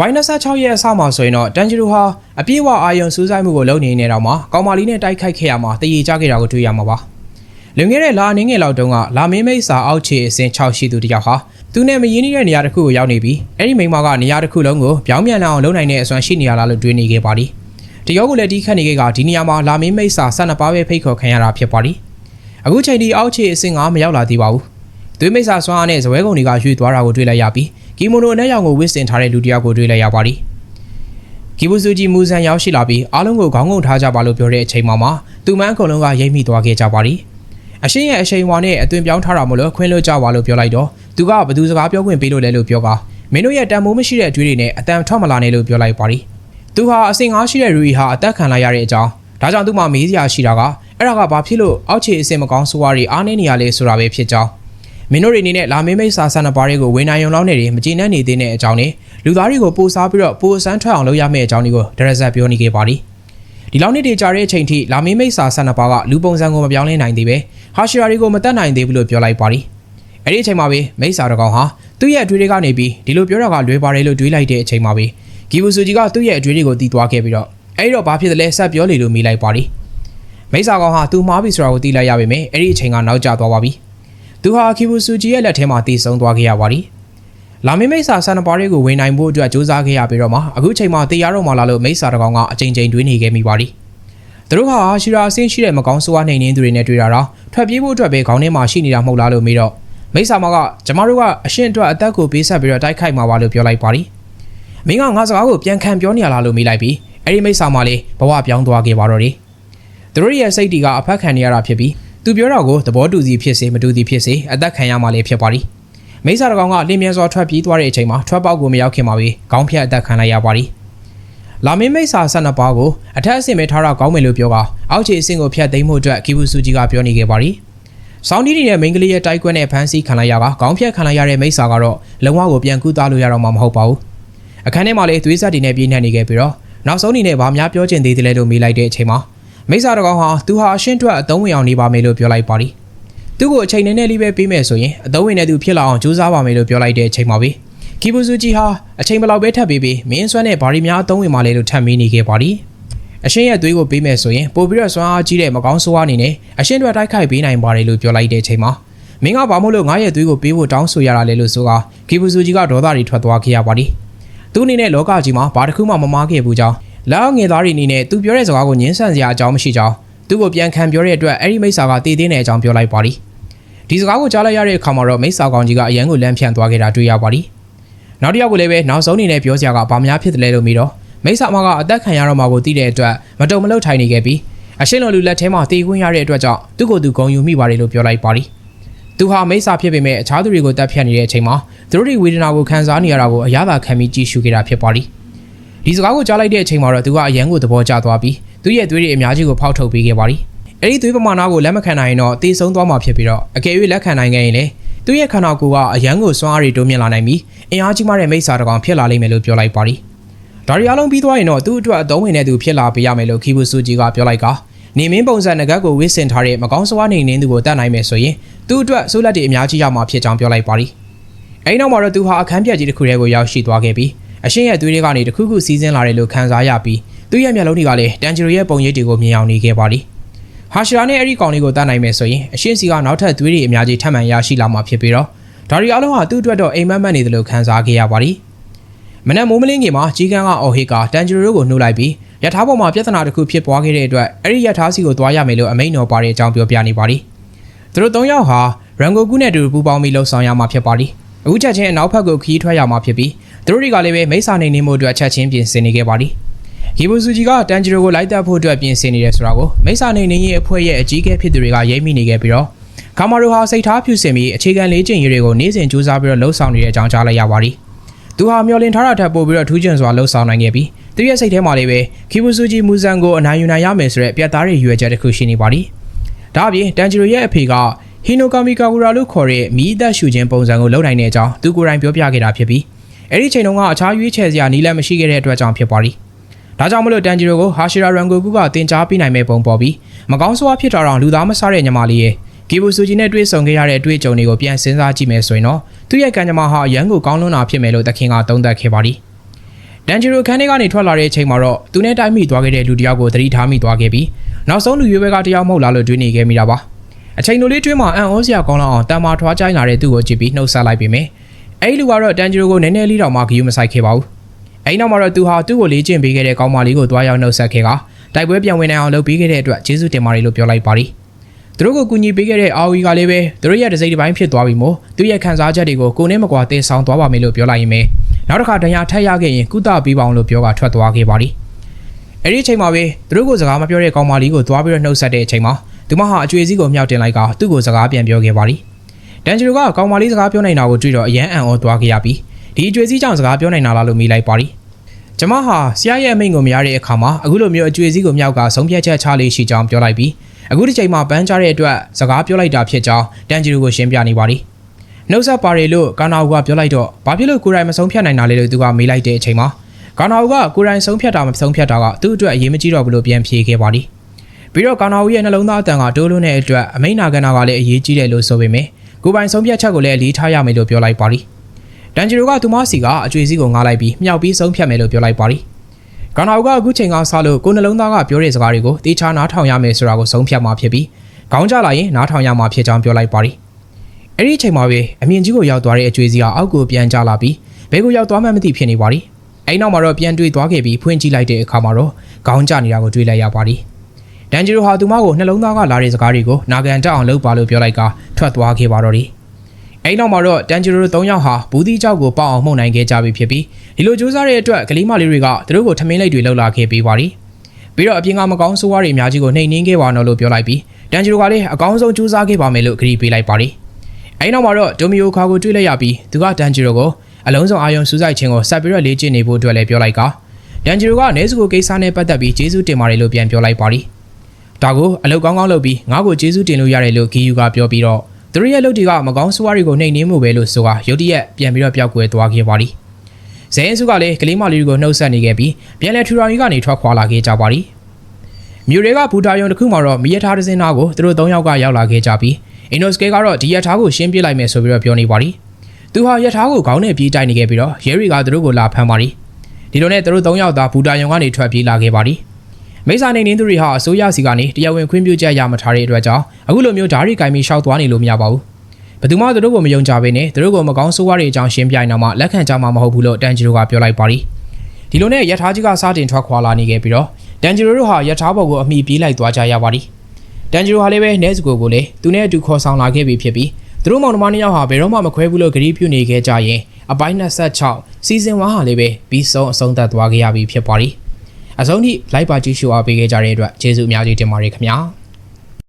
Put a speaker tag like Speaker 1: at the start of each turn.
Speaker 1: ဘိုင်း26ရဲ့အစမှာဆိုရင်တော့တန်ဂျီရိုဟာအပြည့်အဝအာယုံစူးစိုက်မှုကိုလုပ်နေနေတော့မှကောင်မာလီနဲ့တိုက်ခိုက်ခဲ့ရမှာတည်ရကြခဲ့တာကိုတွေ့ရမှာပါလွန်ခဲ့တဲ့လာအနေငယ်လောက်တုန်းကလာမင်းမိတ်စာအောက်ခြေအစင်း6ရှိသူတယောက်ဟာသူနဲ့မရင်းနှီးတဲ့နေရာတစ်ခုကိုရောက်နေပြီးအဲ့ဒီမိန်းမကနေရာတစ်ခုလုံးကိုပြောင်းပြန်လာအောင်လုပ်နိုင်တဲ့အစွမ်းရှိနေရလားလို့တွေးနေခဲ့ပါသည်တယောက်ကိုလည်းဒီခတ်နေခဲ့ကဒီနေရာမှာလာမင်းမိတ်စာ12ပါးပဲဖိတ်ခေါ်ခံရတာဖြစ်ပါသည်အခုချိန်ဒီအောက်ခြေအစင်းကမရောက်လာသေးပါဘူးသွေးမိတ်စာစွမ်းအားနဲ့ဇပွဲကုံတွေကရွှေ့သွားတာကိုတွေ့လိုက်ရပြီး ကီမိုနိုအနက်ရောင်ကိုဝစ်စင်ထားတဲ့လူတစ်ယောက်ကိုတွေ့လိုက်ရပါသည်ကီဘူဆူဂျီမူဆန်ရောက်ရှိလာပြီးအားလုံးကိုခေါင်းငုံထားကြပါလို့ပြောတဲ့အချိန်မှာမှသူမန်းအကုန်လုံးကရိပ်မိသွားခဲ့ကြပါသည်အရှင်ရဲ့အချိန်ဝါနဲ့အသွင်ပြောင်းထားတာမို့လို့ခွင်းလွတ်ကြပါလို့ပြောလိုက်တော့သူကဘသူစကားပြောခွင့်ပေးလို့လဲလို့ပြောကမင်းတို့ရဲ့တန်မိုးမရှိတဲ့အကျွေးတွေနဲ့အတန်ထွက်မလာနဲ့လို့ပြောလိုက်ပါသည်သူဟာအစင်ငါးရှိတဲ့ရူရီဟာအသက်ခံလိုက်ရတဲ့အကြောင်းဒါကြောင့်သူ့မှာမေးစရာရှိတာကအဲ့ဒါကဘာဖြစ်လို့အောက်ခြေအစင်မကောင်းဆိုးဝါးတွေအားနေနေရလဲဆိုတာပဲဖြစ်ကြောင်း မင်းတို့တွေအနေနဲ့လာမင်းမိတ်စာဆန်နပါးတွေကိုဝေနိုင်ုံလောက်နေတယ်မကြည်နှံ့နေသေးတဲ့အကြောင်းနဲ့လူသားတွေကိုပိုစားပြီးတော့ပိုအစမ်းထွက်အောင်လုပ်ရမယ့်အကြောင်းတွေကိုဒရက်ဆက်ပြောနေခဲ့ပါသည်ဒီလောက်နေ့တည်ကြတဲ့အချိန်ထိလာမင်းမိတ်စာဆန်နပါးကလူပုံစံကိုမပြောင်းလဲနိုင်သေးပဲဟာရှီရာတွေကိုမတတ်နိုင်သေးဘူးလို့ပြောလိုက်ပါသည်အဲ့ဒီအချိန်မှာပဲမိတ်စာတကောင်ဟာသူ့ရဲ့အတွေ့တွေကနေပြီးဒီလိုပြောတာကလွဲပါတယ်လို့တွေးလိုက်တဲ့အချိန်မှာပဲဂီဘူဆူဂျီကသူ့ရဲ့အတွေ့တွေကိုတီးသွားခဲ့ပြီးတော့အဲ့ဒီတော့ဘာဖြစ်တယ်လဲဆက်ပြောလေလို့မိလိုက်ပါသည်မိတ်စာကောင်ဟာသူမှားပြီဆိုတာကိုသိလိုက်ရပါမယ်အဲ့ဒီအချိန်ကနောက်ကျသွားပါပြီ သူဟာခီဘူဆူဂျီရဲ့လက်ထဲမှာတည်ဆုံသွားခဲ့ရပါသည်လာမင်းမိတ်စာဆန်နပါးတွေကိုဝင်နိုင်ဖို့အတွက်စူးစမ်းခဲ့ရပြီးတော့မှအခုချိန်မှာတရားတော်မှာလာလို့မိတ်စာတကောင်ကအချိန်ချင်းတွေးနေခဲ့မိပါသည်သူတို့ဟာရှီရာအဆင်းရှိတဲ့မကောင်းဆိုးဝါးနှိမ်နှင်းသူတွေနဲ့တွေ့တာတော့ထွက်ပြေးဖို့အတွက်ပဲခေါင်းထဲမှာရှိနေတာမဟုတ်လားလို့မေးတော့မိတ်ဆာမကကျမတို့ကအရှင်အတွက်အသက်ကိုပေးဆက်ပြီးတော့တိုက်ခိုက်မှာပါလို့ပြောလိုက်ပါသည်မင်းကငါစကားကိုပြန်ခံပြောနေရလားလို့မေးလိုက်ပြီးအဲ့ဒီမိတ်ဆာမလေးဘဝပြောင်းသွားခဲ့ပါတော့တယ်သူတို့ရဲ့စိတ်တီကအဖက်ခံနေရတာဖြစ်ပြီး သူပြောတာကိုသဘောတူစီဖြစ်စေမတူစီဖြစ်စေအသက်ခံရမှလည်းဖြစ်ပါသည်မိစ္ဆာတကောင်ကလင်းမြဲစွာထွက်ပြေးသွားတဲ့အချိန်မှာထွက်ပေါက်ကိုမရောက်ခင်မှာပဲခေါင်းဖြတ်အသက်ခံလိုက်ရပါသည်လာမင်းမိစ္ဆာ12ပါးကိုအထက်အဆင့်ပဲထားတော့ကောင်းမယ်လို့ပြောကအောက်ခြေအဆင့်ကိုဖျက်သိမ်းမှုအတွက်ကီဘူဆူဂျီကပြောနေခဲ့ပါသည်ဆောင်းဒီဒီနဲ့မိန်းကလေးရဲ့တိုက်ကွက်နဲ့ဖမ်းဆီးခံလိုက်ရကခေါင်းဖြတ်ခံလိုက်ရတဲ့မိစ္ဆာကတော့လုံဝကိုပြန်ကူးသားလို့ရတော့မှာမဟုတ်ပါဘူးအခန်းထဲမှာလည်းသွေးဆက်တွေနဲ့ပြင်းထန်နေခဲ့ပြီးတော့နောက်ဆုံးအနေနဲ့ဗာများပြောချင်သေးတယ်လဲလို့မေးလိုက်တဲ့အချိန်မှာ မိစ္ဆာတကောင်ဟာသူဟာအရှင်းအတွက်အသုံးဝင်အောင်နေပါမယ်လို့ပြောလိုက်ပါသည်သူ့ကိုအချိန်နဲ့နဲ့လေးပဲပေးမယ်ဆိုရင်အသုံးဝင်တဲ့သူဖြစ်လာအောင်ကြိုးစားပါမယ်လို့ပြောလိုက်တဲ့အချိန်မှာပဲကီဘူဆူဂျီဟာအချိန်ဘလောက်ပဲထပ်ပေးပြီးမင်းဆွမ်းနဲ့ဘာရီများအသုံးဝင်ပါလေလို့ထပ်မေးနေခဲ့ပါသည်အရှင်းရဲ့သွေးကိုပေးမယ်ဆိုရင်ပို့ပြီးတော့စွမ်းအားကြီးတဲ့မကောင်းဆိုးအားအနေနဲ့အရှင်းတွေတိုက်ခိုက်ပေးနိုင်ပါတယ်လို့ပြောလိုက်တဲ့အချိန်မှာမင်းကဘာမို့လို့ငါရဲ့သွေးကိုပေးဖို့တောင်းဆိုရတာလဲလို့ဆိုကကီဘူဆူဂျီကဒေါသတွေထွက်သွားခဲ့ရပါသည်သူအနေနဲ့လောကကြီးမှာဘာတစ်ခုမှမမားခဲ့ဘူးကြောင်း လောက်ငယ်သားတွေအနေနဲ့သူပြောတဲ့စကားကိုညှင်းဆန်စရာအကြောင်းမရှိကြောင်းသူ့ကိုပြန်ခံပြောတဲ့အတွက်အဲ့ဒီမိစ္ဆာကတည်သေးတဲ့အကြောင်းပြောလိုက်ပါသည်ဒီစကားကိုကြားလိုက်ရတဲ့အခါမှာတော့မိစ္ဆာကောင်ကြီးကအရန်ကိုလမ်းဖြန့်သွားခဲ့တာတွေ့ရပါသည်နောက်တစ်ယောက်ကိုလည်းပဲနောက်ဆုံးအနေနဲ့ပြောစရာကဘာများဖြစ်တယ်လဲလို့မိတော့မိစ္ဆာမကအသက်ခံရတော့မှာကိုသိတဲ့အတွက်မတုံမလှုပ်ထိုင်နေခဲ့ပြီးအရှင်းလိုလူလက်ထဲမှာတည်ခွင့်ရတဲ့အတွက်ကြောင့်သူ့ကိုယ်သူဂုံယူမိပါတယ်လို့ပြောလိုက်ပါသည်သူဟာမိစ္ဆာဖြစ်ပေမဲ့အခြားသူတွေကိုတပ်ဖြတ်နေတဲ့အချိန်မှာသူတို့တွေဝေဒနာကိုခံစားနေရတာကိုအရသာခံပြီးကြည့်ရှုခဲ့တာဖြစ်ပါသည် ဒီစကားကိုကြားလိုက်တဲ့အချိန်မှာတော့သူကအရန်ကိုသဘောကျသွားပြီးသူ့ရဲ့သွေးတွေအများကြီးကိုဖောက်ထုတ်ပေးခဲ့ပါသည်အဲ့ဒီသွေးပမာဏကိုလက်မခံနိုင်ရင်တော့တေဆုံးသွားမှာဖြစ်ပြီးတော့အကယ်၍လက်ခံနိုင်ခဲ့ရင်လေသူ့ရဲ့ခန္ဓာကိုယ်ကအရန်ကိုစွမ်းအားတွေတိုးမြင့်လာနိုင်ပြီးအင်အားကြီးမားတဲ့မိစ္ဆာတကောင်ဖြစ်လာလိမ့်မယ်လို့ပြောလိုက်ပါသည်ဒါရီအလုံးပြီးသွားရင်တော့သူ့အတွက်အသုံးဝင်တဲ့သူဖြစ်လာပေးရမယ်လို့ခီဘူဆူဂျီကပြောလိုက်ကနေမင်းပုံစံငကတ်ကိုဝစ်စင်ထားတဲ့မကောင်းစွာနေနေသူကိုတတ်နိုင်မယ်ဆိုရင်သူ့အတွက်ဆိုးလက်တွေအများကြီးရမှာဖြစ်ကြောင်းပြောလိုက်ပါသည်အဲဒီနောက်မှာတော့သူဟာအခန်းပြက်ကြီးတစ်ခုထဲကိုရောက်ရှိသွားခဲ့ပြီး အရှင်ရဲ့သွေးတွေကနေတစ်ခုခုစီးဆင်းလာတယ်လို့ခံစားရပြီးသူ့ရဲ့မျက်လုံးတွေကလည်းတန်ဂျီရိုရဲ့ပုံရိပ်တွေကိုမြင်အောင်နေခဲ့ပါသည်ဟာရှရာနဲ့အဲ့ဒီကောင်လေးကိုတတ်နိုင်မယ်ဆိုရင်အရှင်စီကနောက်ထပ်သွေးတွေအများကြီးထပ်မံရရှိလာမှာဖြစ်ပြီးတော့ဒါရီအလုံးဟာသူ့အတွက်တော့အိမ်မက်မက်နေတယ်လို့ခံစားခဲ့ရပါသည်မနက်မိုးမလင်းခင်မှာကြီးကန်းကအော်ဟေကတန်ဂျီရိုကိုနှုတ်လိုက်ပြီးရထားပေါ်မှာပြဿနာတစ်ခုဖြစ်ပွားခဲ့တဲ့အတွက်အဲ့ဒီရထားစီကိုသွားရမယ်လို့အမိန့်တော်ပါတဲ့အကြောင်းပြောပြနေပါသည်သူတို့၃ယောက်ဟာရန်ဂိုကူနဲ့တူပူပေါင်းပြီးလှုပ်ဆောင်ရမှာဖြစ်ပါသည်အခုချက်ချင်းအနောက်ဘက်ကိုခီးထွက်ရမှာဖြစ်ပြီး သူတို့တွေကလည်းပဲမိစ္ဆာနေနေမှုအတွက်ချက်ချင်းပြင်ဆင်နေခဲ့ပါသည်ဂီဘူဆူဂျီကတန်ဂျီရိုကိုလိုက်တပ်ဖို့အတွက်ပြင်ဆင်နေတယ်ဆိုတာကိုမိစ္ဆာနေနေရဲ့အဖွဲ့ရဲ့အကြီးအကဲဖြစ်သူတွေကရိပ်မိနေခဲ့ပြီးတော့ကာမာရိုဟာစိတ်ထားဖြူစင်ပြီးအခြေခံလေးကျင့်ရေးတွေကိုနေ့စဉ်စူးစမ်းပြီးတော့လှုပ်ဆောင်နေတဲ့အကြောင်းကြားလိုက်ရပါသည်သူဟာမျောလင့်ထားတာထပ်ပို့ပြီးတော့ထူးချွန်စွာလှုပ်ဆောင်နိုင်ခဲ့ပြီးသူရဲ့စိတ်ထဲမှာလည်းပဲခီဘူဆူဂျီမူဇန်ကိုအနိုင်ယူနိုင်ရမယ်ဆိုတဲ့ပြတ်သားတဲ့ရွေချက်တစ်ခုရှိနေပါသည်ဒါအပြင်တန်ဂျီရိုရဲ့အဖေကဟီနိုကာမီကာဂူရာလို့ခေါ်တဲ့မီးသက်ရှူခြင်းပုံစံကိုလုပ်နိုင်တဲ့အကြောင်းသူကိုယ်တိုင်ပြောပြခဲ့တာဖြစ်ပြီး အဲ့ဒီချိန်တုန်းကအခြားရွေးချယ်စရာနည်းလမ်းမရှိခဲ့တဲ့အတွက်ကြောင့်ဖြစ်ပါသည်ဒါကြောင့်မလို့တန်ဂျီရိုကိုဟာရှီရာရန်ဂိုကူကတင် जा ပေးနိုင်မဲ့ပုံပေါ်ပြီးမကောင်းဆိုးဝါးဖြစ်တာတော့လူသားမဆတဲ့ညီမလေးရဲ့ဂီဘူဆူဂျီနဲ့တွေ့ဆုံခဲ့ရတဲ့အတွေ့အကြုံတွေကိုပြန်စဉ်းစားကြည့်မယ်ဆိုရင်တော့သူ့ရဲ့ကံကြမ္မာဟာရန်ကိုကောင်းလွန်းတာဖြစ်မယ်လို့တခင်ကသုံးသပ်ခဲ့ပါသည်တန်ဂျီရိုခန်းထဲကနေထွက်လာတဲ့အချိန်မှာတော့သူနဲ့တိုက်မိသွားခဲ့တဲ့လူတစ်ယောက်ကိုသတိထားမိသွားခဲ့ပြီးနောက်ဆုံးလူရွေးဘက်ကတစ်ယောက်မဟုတ်လားလို့တွေးနေခဲ့မိတာပါအချိန်လိုလေးတွင်းမှာအန်အောစရာကောင်းလောက်အောင်တန်မာထွားကြိုင်းလာတဲ့သူ့ကိုကြည့်ပြီးနှုတ်ဆက်လိုက်ပေမယ့် အဲ့ဒီလူကတော့တန်ဂျီရိုကိုနည်းနည်းလေးတော့မှဂယုမဆိုင်ခဲ့ပါဘူးအဲ့နောက်မှာတော့သူဟာသူ့ကိုလေ့ကျင့်ပေးခဲ့တဲ့ကောင်းမလေးကိုတွားရောက်နှုတ်ဆက်ခဲ့ကတိုက်ပွဲပြန်ဝင်နိုင်အောင်လုပ်ပေးခဲ့တဲ့အတွက်ကျေးဇူးတင်ပါတယ်လို့ပြောလိုက်ပါတယ်သူတို့ကိုကူညီပေးခဲ့တဲ့အာဝီကလည်းပဲသူတို့ရဲ့ဒစိမ့်တစ်ပိုင်းဖြစ်သွားပြီမို့သူ့ရဲ့ခံစားချက်တွေကိုကိုနဲ့မကွာတင်ဆောင်သွားပါမယ်လို့ပြောလိုက်ရင်ပဲနောက်တစ်ခါဒဏ်ရာထပ်ရခဲ့ရင်ကုသပေးပါအောင်လို့ပြောကထွက်သွားခဲ့ပါတယ်အဲ့ဒီအချိန်မှာပဲသူတို့ကိုစကားမပြောတဲ့ကောင်မလေးကိုသွားပြီးတော့နှုတ်ဆက်တဲ့အချိန်မှာသူမဟာအကျွေးစည်းကိုမြောက်တင်လိုက်ကသူ့ကိုစကားပြန်ပြောခဲ့ပါတယ် တန်ဂျီရိုကကောင်မလေးစကားပြောနိုင်တာကိုတွေ့တော့အရန်အံ့ဩသွားခဲ့ရပြီးဒီအကျွေးစည်းကြောင့်စကားပြောနိုင်တာလားလို့မေးလိုက်ပါတယ်ကျမဟာဆရာရဲ့အမိန့်ကိုမရတဲ့အခါမှာအခုလိုမျိုးအကျွေးစည်းကိုမြောက်ကဆုံးဖြတ်ချက်ချလေးရှိကြောင်းပြောလိုက်ပြီးအခုဒီချိန်မှာပန်းချတဲ့အတွက်စကားပြောလိုက်တာဖြစ်ကြောင်းတန်ဂျီရိုကိုရှင်းပြနေပါတယ်နှုတ်ဆက်ပါတယ်လို့ကာနာဝူကပြောလိုက်တော့ဘာဖြစ်လို့ကိုယ်တိုင်မဆုံးဖြတ်နိုင်တာလဲလို့သူကမေးလိုက်တဲ့အချိန်မှာကာနာဝူကကိုယ်တိုင်ဆုံးဖြတ်တာမဆုံးဖြတ်တာကသူ့အတွက်အရေးမကြီးတော့ဘူးလို့ပြန်ဖြေခဲ့ပါတယ်ပြီးတော့ကာနာဝူရဲ့နှလုံးသားအတန်ကတိုးလုံးတဲ့အတွက်အမိန့်နာခံတာကလည်းအရေးကြီးတယ်လို့ဆိုပေမယ့် ကိုယ်ပိုင်ဆုံးဖြတ်ချက်ကိုလည်းအလေးထားရမယ်လို့ပြောလိုက်ပါတယ်တန်ဂျီရိုကသူမစီကအကျွေးစည်းကိုငားလိုက်ပြီးမြောက်ပြီးဆုံးဖြတ်မယ်လို့ပြောလိုက်ပါတယ်ကာနာဝူကအခုချိန်ကစလို့ကိုယ်နှလုံးသားကပြောတဲ့စကားတွေကိုတေချာနားထောင်ရမယ်ဆိုတာကိုဆုံးဖြတ်မှာဖြစ်ပြီးခေါင်းကျလာရင်နားထောင်ရမှာဖြစ်ကြောင်းပြောလိုက်ပါတယ်အဲ့ဒီအချိန်မှာပဲအမြင့်ကြီးကိုရောက်သွားတဲ့အကျွေးစည်းကအောက်ကိုပြန်ကျလာပြီးဘယ်ကိုရောက်သွားမှမသိဖြစ်နေပါတယ်အဲ့နောက်မှာတော့ပြန်တွေ့သွားခဲ့ပြီးဖွင့်ကြည့်လိုက်တဲ့အခါမှာတော့ခေါင်းကျနေတာကိုတွေ့လိုက်ရပါတယ် ဒန်ဂျီရိုဟာသူမကိုနှလုံးသားကလာတဲ့စကားတွေကိုနာဂန်တက်အောင်လုပ်ပါလို့ပြောလိုက်ကထွက်သွားခဲ့ပါတော့တယ်အဲ့နောက်မှာတော့တန်ဂျီရို၃ယောက်ဟာဘူးတီကြောက်ကိုပေါအောင်မှုန်နိုင်ခဲ့ကြပြီဖြစ်ပြီးဒီလိုကြိုးစားတဲ့အတွက်ကလေးမလေးတွေကသူတို့ကိုထမင်းလိပ်တွေလှုပ်လာခဲ့ပေးပါတယ်ပြီးတော့အပြင်ကမကောင်းဆိုးဝါးတွေအများကြီးကိုနှိမ်နှင်းခဲ့ပါတော့လို့ပြောလိုက်ပြီးတန်ဂျီရိုကလည်းအကောင်းဆုံးကြိုးစားခဲ့ပါမယ်လို့ကြေပေးလိုက်ပါတယ်အဲ့နောက်မှာတော့ဒိုမီယိုခါကိုတွေ့လိုက်ရပြီးသူကတန်ဂျီရိုကိုအလုံးစုံအာယုံစူးစိုက်ခြင်းကိုဆက်ပြီးတော့လေ့ကျင့်နေဖို့အတွက်လည်းပြောလိုက်ကတန်ဂျီရိုကနေစုကိုကိစ္စနဲ့ပတ်သက်ပြီးကျေးဇူးတင်ပါတယ်လို့ပြန်ပြောလိုက်ပါတယ် ဒါကိုအလုပ်ကောင်းကောင်းလုပ်ပြီးငါ့ကိုကျေးဇူးတင်လို့ရတယ်လို့ဂီယူကပြောပြီးတော့သူတို့ရဲ့လုပ်တွေကမကောင်းဆိုးဝါးတွေကိုနှိမ်နင်းမှုပဲလို့ဆိုတာရုတ်တရက်ပြန်ပြီးတော့ပျောက်ကွယ်သွားခဲ့ပါသည်ဇဲအင်းစုကလည်းကလေးမလေးတွေကိုနှုတ်ဆက်နေခဲ့ပြီးပြန်လဲထူထောင်ကြီးကနေထွက်ခွာလာခဲ့ကြပါသည်မြို့တွေကဘူတာယုံတစ်ခုမှာတော့မီယထားတစ်စင်းသားကိုသူတို့၃ယောက်ကရောက်လာခဲ့ကြပြီးအင်နိုစကေကတော့ဒီယထားကိုရှင်းပြလိုက်မယ်ဆိုပြီးတော့ပြောနေပါသည်သူဟာယထားကိုခေါင်းနဲ့ပြေးတိုက်နေခဲ့ပြီးတော့ရဲတွေကသူတို့ကိုလာဖမ်းပါသည်ဒီလိုနဲ့သူတို့၃ယောက်သာဘူတာယုံကနေထွက်ပြေးလာခဲ့ပါသည် မိစ္ဆာနေနေသူတွေဟာအစိုးရစီကနေတရားဝင်ခွင့်ပြုချက်ရမထားတဲ့အတွက်ကြောင့်အခုလိုမျိုးဓာရီကိုင်ပြီးရှောက်သွားနေလို့မရပါဘူးဘယ်သူမှသူတို့ကိုမယုံကြဘဲနဲ့သူတို့ကိုမကောင်းဆိုးဝါးတွေအကြောင်းရှင်းပြနေတာမှလက်ခံကြမှာမဟုတ်ဘူးလို့တန်ဂျီရိုကပြောလိုက်ပါသည်ဒီလိုနဲ့ယထာကြီးကစတင်ထွက်ခွာလာနေခဲ့ပြီးတော့တန်ဂျီရိုတို့ဟာယထာဘော်ကိုအမိပြေးလိုက်သွားကြရပါသည်တန်ဂျီရိုဟာလည်းပဲနဲစကိုကိုလည်းသူနဲ့အတူခေါ်ဆောင်လာခဲ့ပြီဖြစ်ပြီးသူတို့မောင်နှမနှစ်ယောက်ဟာဘယ်တော့မှမခွဲဘူးလို့ဂရီးပြုနေခဲ့ကြရင်အပိုင်း26စီဇန်1ဟာလည်းပဲပြီးဆုံးအဆုံးသတ်သွားခဲ့ရပြီဖြစ်ပါသည် အဆုံးထိလိုက်ပါကြည့်ရှုအားပေးခဲ့ကြတဲ့အတွက်ကျေးဇူးအများကြီးတင်ပါတယ်ခင်ဗျာ